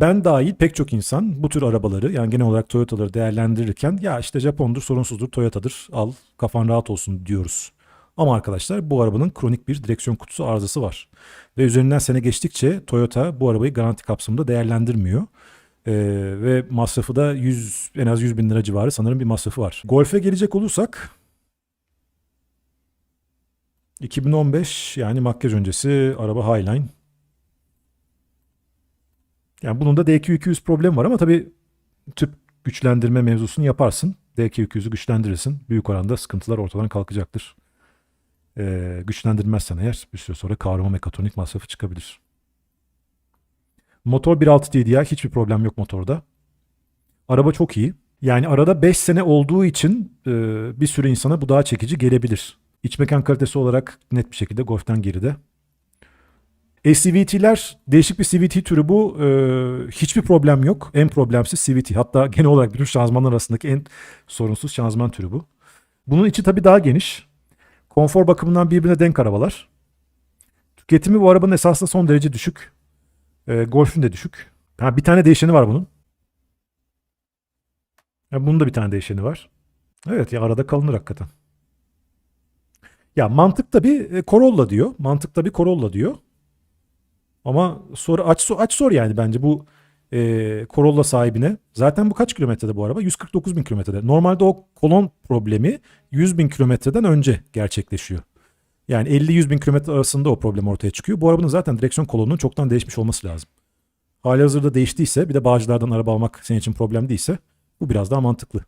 Ben dahil pek çok insan bu tür arabaları yani genel olarak Toyota'ları değerlendirirken ya işte Japondur, sorunsuzdur, Toyota'dır al kafan rahat olsun diyoruz. Ama arkadaşlar bu arabanın kronik bir direksiyon kutusu arızası var. Ve üzerinden sene geçtikçe Toyota bu arabayı garanti kapsamında değerlendirmiyor. Ee, ve masrafı da 100 en az 100 bin lira civarı sanırım bir masrafı var. Golf'e gelecek olursak 2015 yani makyaj öncesi araba Highline. Yani bunun da DQ200 problem var ama tabii tüp güçlendirme mevzusunu yaparsın. DQ200'ü güçlendirirsin. Büyük oranda sıkıntılar ortadan kalkacaktır. Ee, güçlendirmezsen eğer bir süre sonra kavrama mekatronik masrafı çıkabilir. Motor 1.6 TDI hiçbir problem yok motorda. Araba çok iyi. Yani arada 5 sene olduğu için e, bir sürü insana bu daha çekici gelebilir. İç mekan kalitesi olarak net bir şekilde Golf'ten geride. SCVT'ler değişik bir CVT türü bu. E, hiçbir problem yok. En problemsiz CVT. Hatta genel olarak bütün şanzımanlar arasındaki en sorunsuz şanzıman türü bu. Bunun içi tabii daha geniş. Konfor bakımından birbirine denk arabalar. Tüketimi bu arabanın esasında son derece düşük. E, Golf'ün de düşük. Ha, bir tane değişeni var bunun. Ya bunun da bir tane değişeni var. Evet ya arada kalınır hakikaten. Ya mantık tabii e, Corolla diyor. Mantık tabii Corolla diyor. Ama soru aç sor, aç sor yani bence bu e, Corolla sahibine. Zaten bu kaç kilometrede bu araba? 149 bin kilometrede. Normalde o kolon problemi 100 bin kilometreden önce gerçekleşiyor. Yani 50-100 bin kilometre arasında o problem ortaya çıkıyor. Bu arabanın zaten direksiyon kolonunun çoktan değişmiş olması lazım. Hali hazırda değiştiyse bir de bağcılardan araba almak senin için problem değilse bu biraz daha mantıklı.